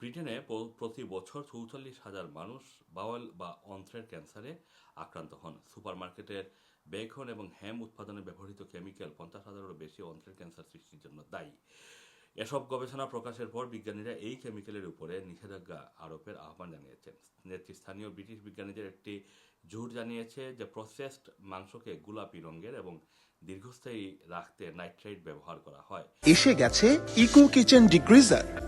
ব্রিটেনে প্রতি বছর চৌচল্লিশ হাজার মানুষ বাওয়াল বা অন্ত্রের ক্যান্সারে আক্রান্ত হন। সুপারমার্কেটের বেকন এবং হ্যাম উৎপাদনে ব্যবহৃত কেমিক্যাল পঞ্চাশ হাজারেরও বেশি অন্ত্রের ক্যান্সার সৃষ্টির জন্য দায়ী। এসব গবেষণা প্রকাশের পর বিজ্ঞানীরা এই কেমিক্যালের উপরে নিষেধাজ্ঞা আরোপের আহ্বান জানিয়েছেন। নেতৃস্থানীয় ব্রিটিশ বিজ্ঞানীদের একটি জোট জানিয়েছে যে প্রসেসড মাংসকে গোলাপি রঙের এবং দীর্ঘস্থায়ী রাখতে নাইট্রেট ব্যবহার করা হয়। এসে গেছে ইকো কিচেন ডিগ্রিজার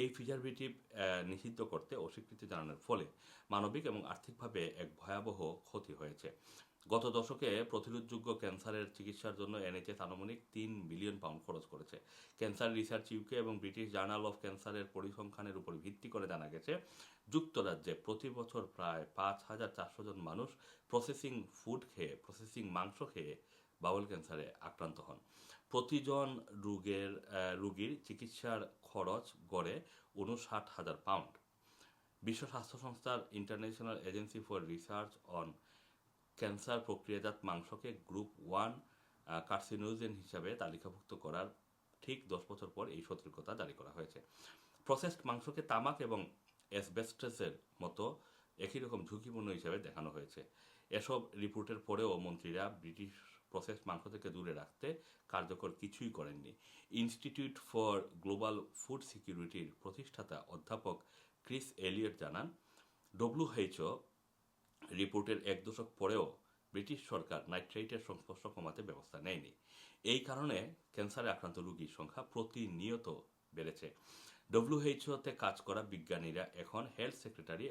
এই প্রিজারভেটিভ নিষিদ্ধ করতে অস্বীকৃতি জানানোর ফলে মানবিক এবং আর্থিকভাবে এক ভয়াবহ ক্ষতি হয়েছে। গত দশকে প্রতিরোধযোগ্য ক্যান্সারের চিকিৎসার জন্য এনএচএস আনুমানিক তিন বিলিয়ন পাউন্ড খরচ করেছে। ক্যান্সার রিসার্চ ইউকে এবং ব্রিটিশ জার্নাল অফ ক্যান্সারের পরিসংখ্যানের উপর ভিত্তি করে জানা গেছে, যুক্তরাজ্যে প্রতি বছর প্রায় পাঁচ হাজার চারশো জন মানুষ প্রসেসিং ফুড খেয়ে প্রসেসিং মাংস খেয়ে বাউল ক্যান্সারে আক্রান্ত হন। প্রতিজন রোগের রোগীর চিকিৎসার খরচ গড়ে উনষাট হাজার পাউন্ড। বিশ্ব স্বাস্থ্য সংস্থার international agency for research on cancer প্রক্রিয়াজাত মাংসকে গ্রুপ ওয়ান কার্সিনোজেন হিসাবে তালিকাভুক্ত করার ঠিক দশ বছর পর এই সতর্কতা জারি করা হয়েছে। প্রসেসড মাংসকে তামাক এবং অ্যাসবেস্টাসের মতো একই রকম ঝুঁকিপূর্ণ হিসাবে দেখানো হয়েছে। এসব রিপোর্টের পরেও মন্ত্রীরা ব্রিটিশ প্রসেস মাংস থেকে দূরে রাখতে কার্যকর কিছুই করেননি। ইনস্টিটিউট ফর গ্লোবাল ফুড সিকিউরিটির প্রতিষ্ঠাতা অধ্যাপক ক্রিস এলিয়ট জানান ডব্লিউএইচও রিপোর্টের এক দশক পরেও ব্রিটিশ সরকার নাইট্রেটের সংস্পর্শ কমাতে ব্যবস্থা নেয়নি। এই কারণে ক্যান্সারে আক্রান্ত রোগীর সংখ্যা প্রতিনিয়ত বেড়েছে। ডব্লিউএইচওতে কাজ করা বিজ্ঞানীরা এখন হেলথ সেক্রেটারি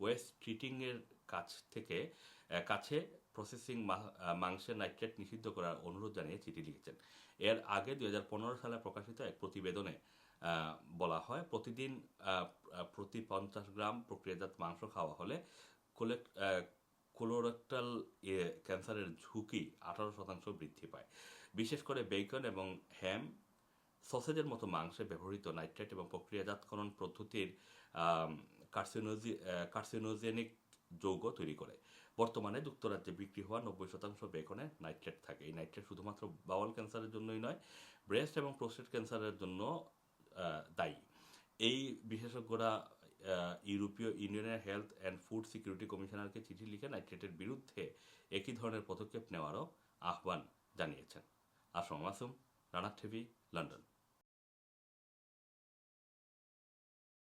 ওয়েস্ট ট্রিটিং এর কাছ থেকে কাছে প্রসেসিং মাংসের নাইট্রেট নিষিদ্ধ করার অনুরোধ জানিয়ে চিঠি লিখেছেন। এর আগে দু হাজার পনেরো সালে প্রকাশিত এক প্রতিবেদনে বলা হয়, প্রতিদিন প্রতি পঞ্চাশ গ্রাম প্রক্রিয়াজাত মাংস খাওয়া হলে কোলেক- কোলোরেক্টাল ক্যান্সারের ঝুঁকি আঠারো শতাংশ বৃদ্ধি পায়। বিশেষ করে বেকন এবং হ্যাম সসেজের মতো মাংসে ব্যবহৃত নাইট্রেট এবং প্রক্রিয়াজাতকরণ পদ্ধতির কার্সিনোজি কার্সিনোজেনিক যৌগ তৈরি করে। বর্তমানে যুক্তরাজ্যে বিক্রি হওয়া নব্বই শতাংশ বেকনে নাইট্রেট থাকে। এই নাইট্রেট শুধুমাত্র বাওয়াল ক্যান্সারের জন্যই নয়, ব্রেস্ট এবং প্রোস্টেট ক্যান্সারের জন্য দায়ী। এই বিশেষজ্ঞরা ইউরোপীয় ইউনিয়নের হেলথ অ্যান্ড ফুড সিকিউরিটি কমিশনারকে চিঠি লিখে নাইট্রেটের বিরুদ্ধে একই ধরনের পদক্ষেপ নেওয়ারও আহ্বান জানিয়েছেন। Assam Masum Rana TV, London.